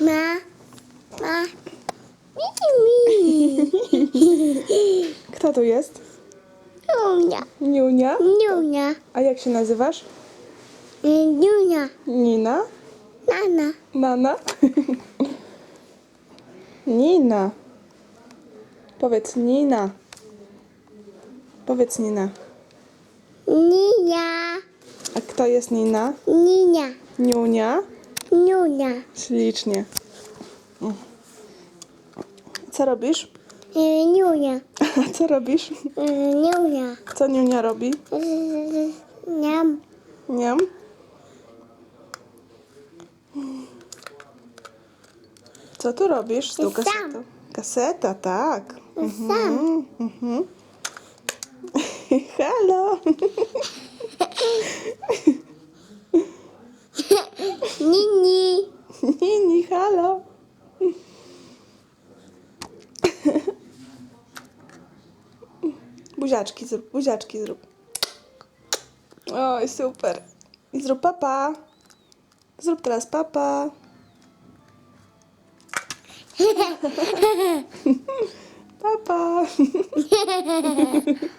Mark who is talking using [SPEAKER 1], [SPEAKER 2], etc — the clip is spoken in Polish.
[SPEAKER 1] Ma, ma. Kto tu jest?
[SPEAKER 2] Niunia.
[SPEAKER 1] Niunia.
[SPEAKER 2] Niunia.
[SPEAKER 1] A jak się nazywasz?
[SPEAKER 2] Niunia.
[SPEAKER 1] Nina?
[SPEAKER 2] Nana.
[SPEAKER 1] Nana? Nina. Powiedz Nina. Powiedz Nina.
[SPEAKER 2] Nia.
[SPEAKER 1] A kto jest Nina?
[SPEAKER 2] Ninia.
[SPEAKER 1] Niunia?
[SPEAKER 2] Niunia.
[SPEAKER 1] Ślicznie. Mm. Co robisz?
[SPEAKER 2] E, Niunia.
[SPEAKER 1] Co robisz?
[SPEAKER 2] E, Niunia.
[SPEAKER 1] Co Niunia robi?
[SPEAKER 2] E, Niam.
[SPEAKER 1] Niam? Co tu robisz z tą
[SPEAKER 2] Sam.
[SPEAKER 1] kasetą? Kaseta, tak.
[SPEAKER 2] Sam.
[SPEAKER 1] Mhm. Halo.
[SPEAKER 2] Nini.
[SPEAKER 1] Nini, halo. Buziaczki zrób, buziaczki zrób. Oj, super. I zrób papa. Zrób teraz papa. Papa.